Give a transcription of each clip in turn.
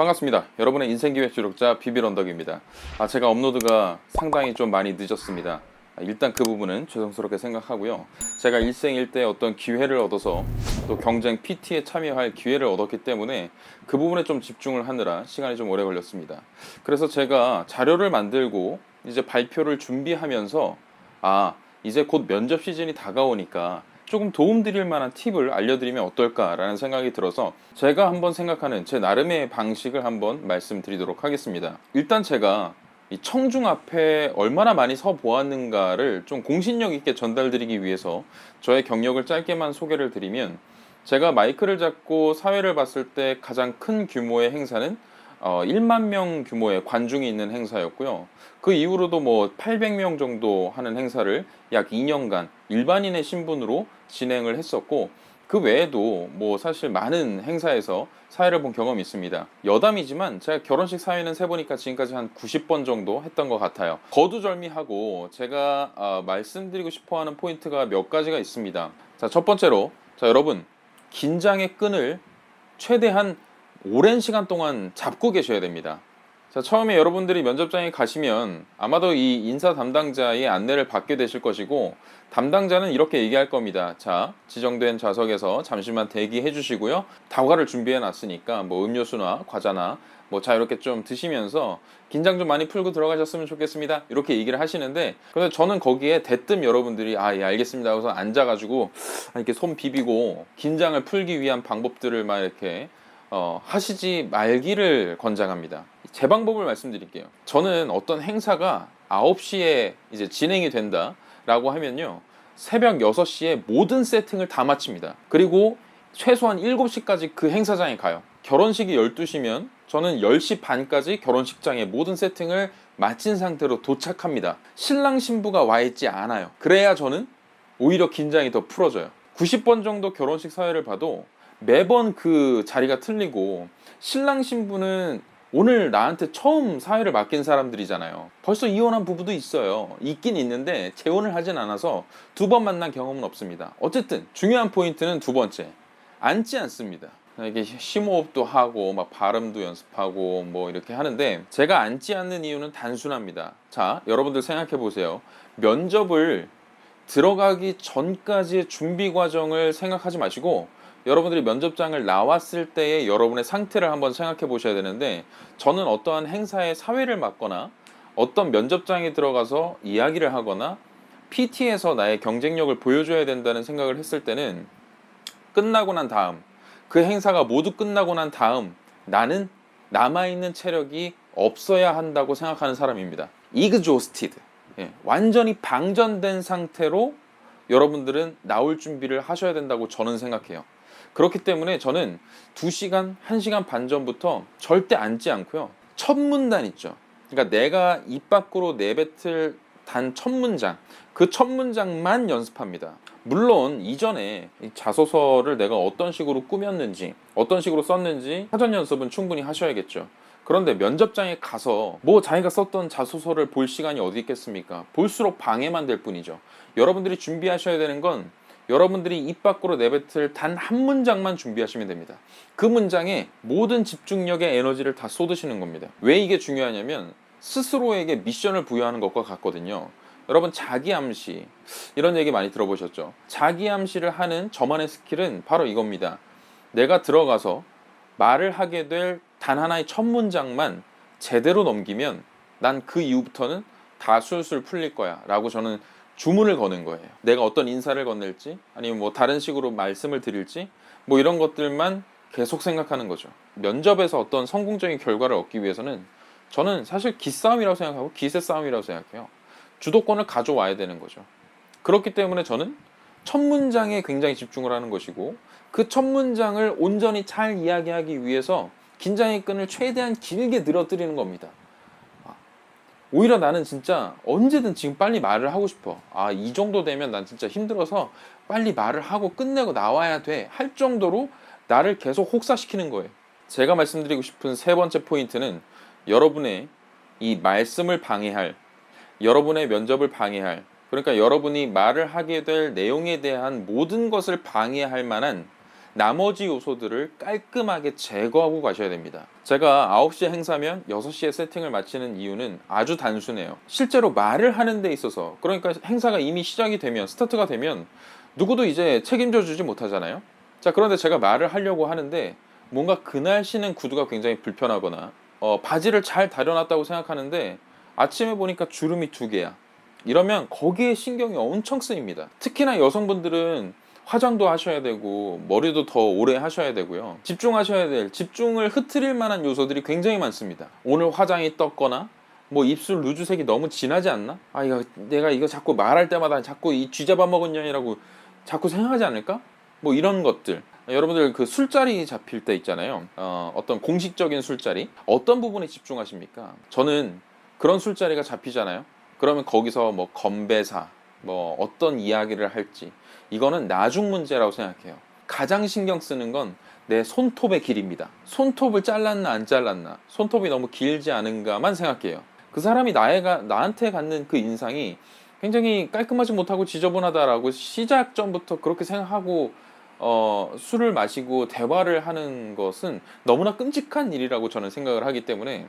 반갑습니다. 여러분의 인생기획 주력자 비빌 언덕입니다. 아, 제가 업로드가 상당히 좀 많이 늦었습니다. 아, 일단 그 부분은 죄송스럽게 생각하고요. 제가 일생일대 어떤 기회를 얻어서 또 경쟁 PT에 참여할 기회를 얻었기 때문에 그 부분에 좀 집중을 하느라 시간이 좀 오래 걸렸습니다. 그래서 제가 자료를 만들고 이제 발표를 준비하면서 아, 이제 곧 면접 시즌이 다가오니까 조금 도움드릴 만한 팁을 알려드리면 어떨까라는 생각이 들어서 제가 한번 생각하는 제 나름의 방식을 한번 말씀드리도록 하겠습니다. 일단 제가 이 청중 앞에 얼마나 많이 서 보았는가를 좀 공신력 있게 전달드리기 위해서 저의 경력을 짧게만 소개를 드리면 제가 마이크를 잡고 사회를 봤을 때 가장 큰 규모의 행사는 어, 1만 명 규모의 관중이 있는 행사였고요. 그 이후로도 뭐 800명 정도 하는 행사를 약 2년간 일반인의 신분으로 진행을 했었고 그 외에도 뭐 사실 많은 행사에서 사회를 본 경험이 있습니다. 여담이지만 제가 결혼식 사회는 세보니까 지금까지 한 90번 정도 했던 것 같아요. 거두절미하고 제가 아, 말씀드리고 싶어하는 포인트가 몇 가지가 있습니다. 자, 첫 번째로 자 여러분 긴장의 끈을 최대한 오랜 시간 동안 잡고 계셔야 됩니다. 자, 처음에 여러분들이 면접장에 가시면 아마도 이 인사 담당자의 안내를 받게 되실 것이고 담당자는 이렇게 얘기할 겁니다. 자, 지정된 좌석에서 잠시만 대기해 주시고요. 다과를 준비해 놨으니까 뭐 음료수나 과자나 뭐 자유롭게 좀 드시면서 긴장 좀 많이 풀고 들어가셨으면 좋겠습니다. 이렇게 얘기를 하시는데 그런데 저는 거기에 대뜸 여러분들이 아, 예, 알겠습니다. 하고서 앉아 가지고 이렇게 손 비비고 긴장을 풀기 위한 방법들을 막 이렇게 어, 하시지 말기를 권장합니다. 제 방법을 말씀드릴게요. 저는 어떤 행사가 9시에 이제 진행이 된다라고 하면요. 새벽 6시에 모든 세팅을 다 마칩니다. 그리고 최소한 7시까지 그 행사장에 가요. 결혼식이 12시면 저는 10시 반까지 결혼식장에 모든 세팅을 마친 상태로 도착합니다. 신랑 신부가 와 있지 않아요. 그래야 저는 오히려 긴장이 더 풀어져요. 90번 정도 결혼식 사회를 봐도 매번 그 자리가 틀리고 신랑 신부는 오늘 나한테 처음 사회를 맡긴 사람들이잖아요. 벌써 이혼한 부부도 있어요. 있긴 있는데 재혼을 하진 않아서 두 번 만난 경험은 없습니다. 어쨌든 중요한 포인트는 두 번째. 앉지 않습니다. 이게 심호흡도 하고 막 발음도 연습하고 뭐 이렇게 하는데 제가 앉지 않는 이유는 단순합니다. 자, 여러분들 생각해 보세요. 면접을 들어가기 전까지의 준비 과정을 생각하지 마시고 여러분들이 면접장을 나왔을 때의 여러분의 상태를 한번 생각해 보셔야 되는데 저는 어떠한 행사에 사회를 맡거나 어떤 면접장에 들어가서 이야기를 하거나 PT에서 나의 경쟁력을 보여줘야 된다는 생각을 했을 때는 끝나고 난 다음 그 행사가 모두 끝나고 난 다음 나는 남아있는 체력이 없어야 한다고 생각하는 사람입니다. 이그조스티드. 예, 완전히 방전된 상태로 여러분들은 나올 준비를 하셔야 된다고 저는 생각해요. 그렇기 때문에 저는 2시간, 1시간 반 전부터 절대 앉지 않고요. 첫 문단 있죠. 그러니까 내가 입 밖으로 내뱉을 단 첫 문장, 그 첫 문장만 연습합니다. 물론 이전에 이 자소서를 내가 어떤 식으로 꾸몄는지, 어떤 식으로 썼는지 사전 연습은 충분히 하셔야겠죠. 그런데 면접장에 가서 뭐 자기가 썼던 자소서를 볼 시간이 어디 있겠습니까? 볼수록 방해만 될 뿐이죠. 여러분들이 준비하셔야 되는 건 여러분들이 입 밖으로 내뱉을 단 한 문장만 준비하시면 됩니다. 그 문장에 모든 집중력의 에너지를 다 쏟으시는 겁니다. 왜 이게 중요하냐면 스스로에게 미션을 부여하는 것과 같거든요. 여러분 자기 암시 이런 얘기 많이 들어보셨죠? 자기 암시를 하는 저만의 스킬은 바로 이겁니다. 내가 들어가서 말을 하게 될 단 하나의 첫 문장만 제대로 넘기면 난 그 이후부터는 다 술술 풀릴 거야 라고 저는 주문을 거는 거예요. 내가 어떤 인사를 건넬지 아니면 뭐 다른 식으로 말씀을 드릴지 뭐 이런 것들만 계속 생각하는 거죠. 면접에서 어떤 성공적인 결과를 얻기 위해서는 저는 사실 기싸움이라고 생각하고 기세 싸움이라고 생각해요. 주도권을 가져와야 되는 거죠. 그렇기 때문에 저는 첫 문장에 굉장히 집중을 하는 것이고 그 첫 문장을 온전히 잘 이야기하기 위해서 긴장의 끈을 최대한 길게 늘어뜨리는 겁니다. 아, 오히려 나는 진짜 언제든 지금 빨리 말을 하고 싶어. 아, 이 정도 되면 난 진짜 힘들어서 빨리 말을 하고 끝내고 나와야 돼. 할 정도로 나를 계속 혹사시키는 거예요. 제가 말씀드리고 싶은 세 번째 포인트는 여러분의 이 말씀을 방해할, 여러분의 면접을 방해할, 그러니까 여러분이 말을 하게 될 내용에 대한 모든 것을 방해할 만한 나머지 요소들을 깔끔하게 제거하고 가셔야 됩니다. 제가 9시에 행사면 6시에 세팅을 마치는 이유는 아주 단순해요. 실제로 말을 하는 데 있어서 그러니까 행사가 이미 시작이 되면 스타트가 되면 누구도 이제 책임져 주지 못하잖아요. 자, 그런데 제가 말을 하려고 하는데 뭔가 그날 신은 구두가 굉장히 불편하거나 어, 바지를 잘 다려놨다고 생각하는데 아침에 보니까 주름이 두 개야. 이러면 거기에 신경이 엄청 쓰입니다. 특히나 여성분들은 화장도 하셔야 되고 머리도 더 오래 하셔야 되고요. 집중하셔야 될 집중을 흐트릴 만한 요소들이 굉장히 많습니다. 오늘 화장이 떴거나 뭐 입술 루즈색이 너무 진하지 않나? 아 이거 내가 이거 자꾸 말할 때마다 자꾸 이 쥐잡아 먹은 년이라고 자꾸 생각하지 않을까? 뭐 이런 것들. 여러분들 그 술자리 잡힐 때 있잖아요. 어, 어떤 공식적인 술자리 어떤 부분에 집중하십니까? 저는 그런 술자리가 잡히잖아요. 그러면 거기서 뭐 건배사, 뭐 어떤 이야기를 할지 이거는 나중 문제라고 생각해요. 가장 신경 쓰는 건 내 손톱의 길입니다. 손톱을 잘랐나 안 잘랐나, 손톱이 너무 길지 않은가만 생각해요. 그 사람이 나에가 나한테 갖는 그 인상이 굉장히 깔끔하지 못하고 지저분하다라고 시작 전부터 그렇게 생각하고 어, 술을 마시고 대화를 하는 것은 너무나 끔찍한 일이라고 저는 생각을 하기 때문에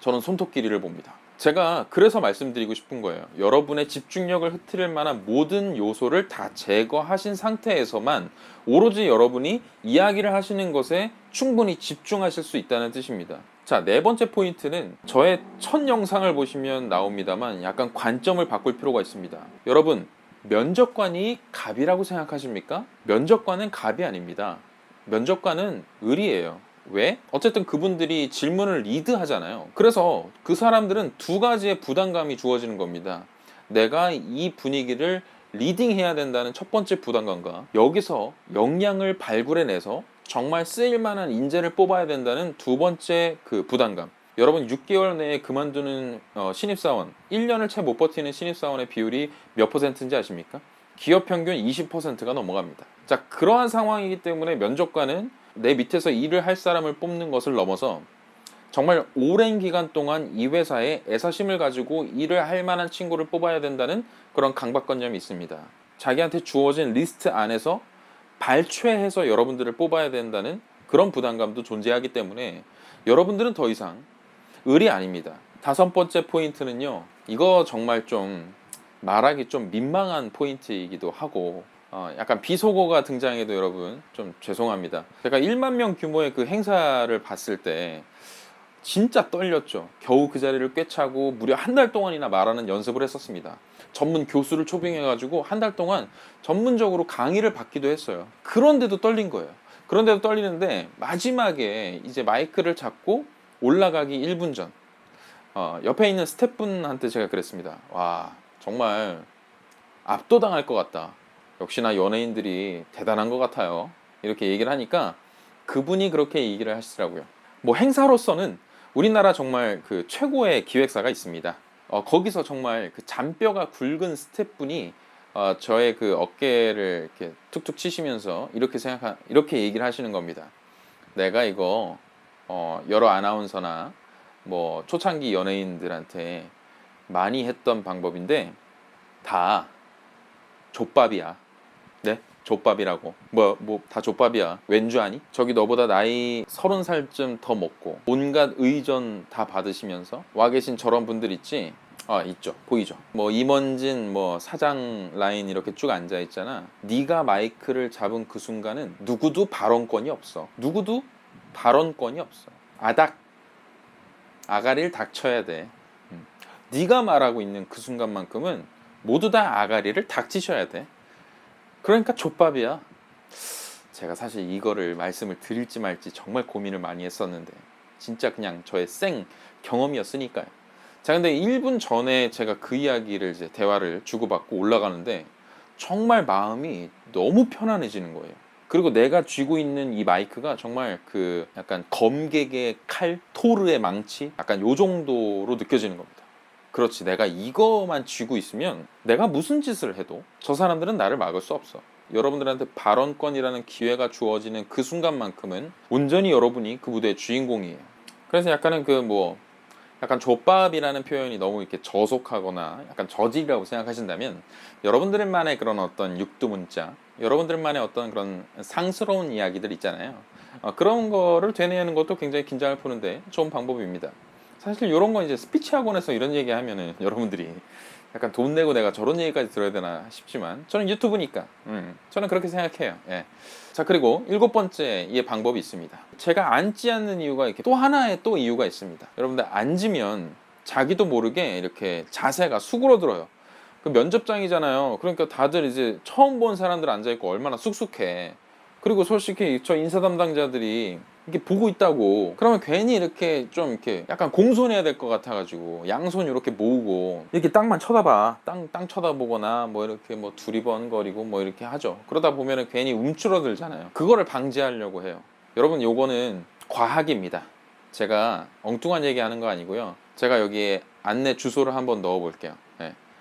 저는 손톱 길이를 봅니다. 제가 그래서 말씀드리고 싶은 거예요. 여러분의 집중력을 흐트릴 만한 모든 요소를 다 제거하신 상태에서만 오로지 여러분이 이야기를 하시는 것에 충분히 집중하실 수 있다는 뜻입니다. 자, 네 번째 포인트는 저의 첫 영상을 보시면 나옵니다만 약간 관점을 바꿀 필요가 있습니다. 여러분, 면접관이 갑이라고 생각하십니까? 면접관은 갑이 아닙니다. 면접관은 을이에요. 왜? 어쨌든 그분들이 질문을 리드하잖아요. 그래서 그 사람들은 두 가지의 부담감이 주어지는 겁니다. 내가 이 분위기를 리딩해야 된다는 첫 번째 부담감과 여기서 역량을 발굴해내서 정말 쓰일 만한 인재를 뽑아야 된다는 두 번째 그 부담감. 여러분 6개월 내에 그만두는 어, 신입사원, 1년을 채 못 버티는 신입사원의 비율이 몇 퍼센트인지 아십니까? 기업 평균 20%가 넘어갑니다. 자, 그러한 상황이기 때문에 면접관은 내 밑에서 일을 할 사람을 뽑는 것을 넘어서 정말 오랜 기간 동안 이 회사에 애사심을 가지고 일을 할 만한 친구를 뽑아야 된다는 그런 강박관념이 있습니다. 자기한테 주어진 리스트 안에서 발췌해서 여러분들을 뽑아야 된다는 그런 부담감도 존재하기 때문에 여러분들은 더 이상 을이 아닙니다. 다섯 번째 포인트는요. 이거 정말 좀 말하기 좀 민망한 포인트이기도 하고 어, 약간 비속어가 등장해도 여러분 좀 죄송합니다. 제가 1만 명 규모의 그 행사를 봤을 때 진짜 떨렸죠. 겨우 그 자리를 꿰차고 무려 한 달 동안이나 말하는 연습을 했었습니다. 전문 교수를 초빙해가지고 한 달 동안 전문적으로 강의를 받기도 했어요. 그런데도 떨린 거예요. 그런데도 떨리는데 마지막에 이제 마이크를 잡고 올라가기 1분 전 어, 옆에 있는 스태프분한테 제가 그랬습니다. 와 정말 압도당할 것 같다. 역시나 연예인들이 대단한 것 같아요. 이렇게 얘기를 하니까 그분이 그렇게 얘기를 하시더라고요. 뭐 행사로서는 우리나라 정말 그 최고의 기획사가 있습니다. 어, 거기서 정말 그 잔뼈가 굵은 스태프분이 어, 저의 그 어깨를 이렇게 툭툭 치시면서 이렇게 생각 이렇게 얘기를 하시는 겁니다. 내가 이거 어, 여러 아나운서나 뭐 초창기 연예인들한테 많이 했던 방법인데 다 족밥이야. 네? 족밥이라고. 뭐, 뭐, 다 족밥이야. 왠줄 아니? 저기 너보다 나이 서른 살쯤 더 먹고, 온갖 의전 다 받으시면서, 와 계신 저런 분들 있지? 아, 있죠. 보이죠? 뭐, 임원진, 뭐, 사장 라인 이렇게 쭉 앉아 있잖아. 네가 마이크를 잡은 그 순간은 누구도 발언권이 없어. 누구도 발언권이 없어. 아닥. 아가리를 닥쳐야 돼. 음. 네가 말하고 있는 그 순간만큼은 모두 다 아가리를 닥치셔야 돼. 그러니까 족밥이야. 제가 사실 이거를 말씀을 드릴지 말지 정말 고민을 많이 했었는데 진짜 그냥 저의 생 경험이었으니까요. 자, 근데 1분 전에 제가 그 이야기를 이제 대화를 주고받고 올라가는데 정말 마음이 너무 편안해지는 거예요. 그리고 내가 쥐고 있는 이 마이크가 정말 그 약간 검객의 칼, 토르의 망치, 약간 요 정도로 느껴지는 겁니다. 그렇지. 내가 이거만 쥐고 있으면 내가 무슨 짓을 해도 저 사람들은 나를 막을 수 없어. 여러분들한테 발언권이라는 기회가 주어지는 그 순간만큼은 온전히 여러분이 그 무대의 주인공이에요. 그래서 약간은 그 뭐 약간 족밥이라는 표현이 너무 이렇게 저속하거나 약간 저질이라고 생각하신다면 여러분들만의 그런 어떤 육두문자, 여러분들만의 어떤 그런 상스러운 이야기들 있잖아요. 어, 그런 거를 되뇌는 것도 굉장히 긴장을 푸는데 좋은 방법입니다. 사실 이런 거 이제 스피치 학원에서 이런 얘기 하면은 여러분들이 약간 돈 내고 내가 저런 얘기까지 들어야 되나 싶지만 저는 유튜브니까 음, 저는 그렇게 생각해요. 예. 자 그리고 일곱 번째 이 방법이 있습니다. 제가 앉지 않는 이유가 이렇게 또 하나의 또 이유가 있습니다. 여러분들 앉으면 자기도 모르게 이렇게 자세가 수그러들어요. 그 면접장이잖아요. 그러니까 다들 이제 처음 본 사람들 앉아 있고 얼마나 쑥쑥해. 그리고 솔직히 저 인사 담당자들이 이렇게 보고 있다고. 그러면 괜히 이렇게 좀 이렇게 약간 공손해야 될 것 같아가지고 양손 이렇게 모으고 이렇게 땅만 쳐다봐. 땅, 땅 쳐다보거나 뭐 이렇게 뭐 두리번거리고 뭐 이렇게 하죠. 그러다 보면은 괜히 움츠러들잖아요. 그거를 방지하려고 해요. 여러분 요거는 과학입니다. 제가 엉뚱한 얘기 하는 거 아니고요. 제가 여기에 안내 주소를 한번 넣어 볼게요. 예.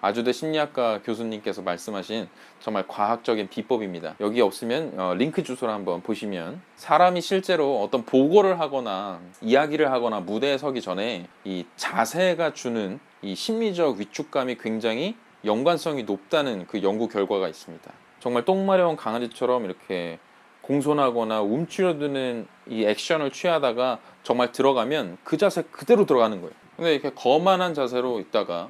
아주대 심리학과 교수님께서 말씀하신 정말 과학적인 비법입니다. 여기 없으면 어, 링크 주소를 한번 보시면 사람이 실제로 어떤 보고를 하거나 이야기를 하거나 무대에 서기 전에 이 자세가 주는 이 심리적 위축감이 굉장히 연관성이 높다는 그 연구 결과가 있습니다. 정말 똥마려운 강아지처럼 이렇게 공손하거나 움츠러드는 이 액션을 취하다가 정말 들어가면 그 자세 그대로 들어가는 거예요. 근데 이렇게 거만한 자세로 있다가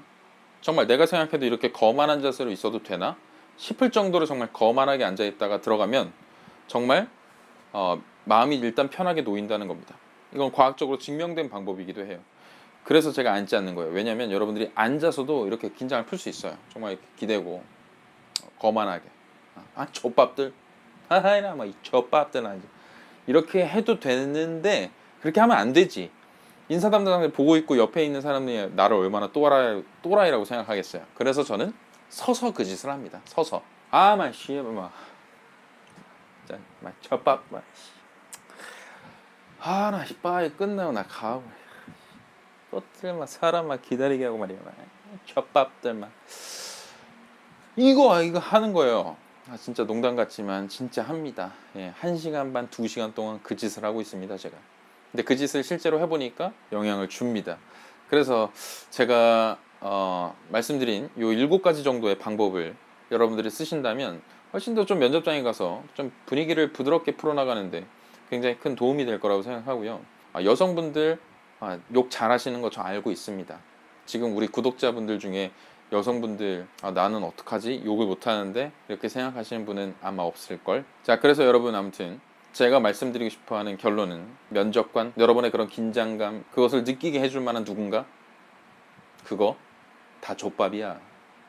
정말 내가 생각해도 이렇게 거만한 자세로 있어도 되나 싶을 정도로 정말 거만하게 앉아 있다가 들어가면 정말 어, 마음이 일단 편하게 놓인다는 겁니다. 이건 과학적으로 증명된 방법이기도 해요. 그래서 제가 앉지 않는 거예요. 왜냐하면 여러분들이 앉아서도 이렇게 긴장을 풀 수 있어요. 정말 기대고 거만하게 아 족밥들 하하이나 막이 족밥들 아니 이렇게 해도 되는데 그렇게 하면 안 되지. 인사 담당자를 보고 있고 옆에 있는 사람들이 나를 얼마나 또라이, 또라이라고 생각하겠어요. 그래서 저는 서서 그 짓을 합니다. 서서. 아, 마, 씨, 마. 짠, 마, 첫밥, 마. 아, 나, 빨리 끝나고 나 가고. 또들만 사람만 기다리게 하고 말이야. 마. 첫밥들만. 이거, 이거 하는 거예요. 아, 진짜 농담 같지만 진짜 합니다. 예, 한 시간 반, 두 시간 동안 그 짓을 하고 있습니다, 제가. 근데 그 짓을 실제로 해보니까 영향을 줍니다. 그래서 제가 어, 말씀드린 요 일곱 가지 정도의 방법을 여러분들이 쓰신다면 훨씬 더 좀 면접장에 가서 좀 분위기를 부드럽게 풀어나가는데 굉장히 큰 도움이 될 거라고 생각하고요. 아, 여성분들 아, 욕 잘하시는 거 저 알고 있습니다. 지금 우리 구독자분들 중에 여성분들 아, 나는 어떡하지 욕을 못하는데 이렇게 생각하시는 분은 아마 없을 걸. 자 그래서 여러분 아무튼 제가 말씀드리고 싶어 하는 결론은 면접관 여러분의 그런 긴장감 그것을 느끼게 해줄 만한 누군가 그거 다 족밥이야.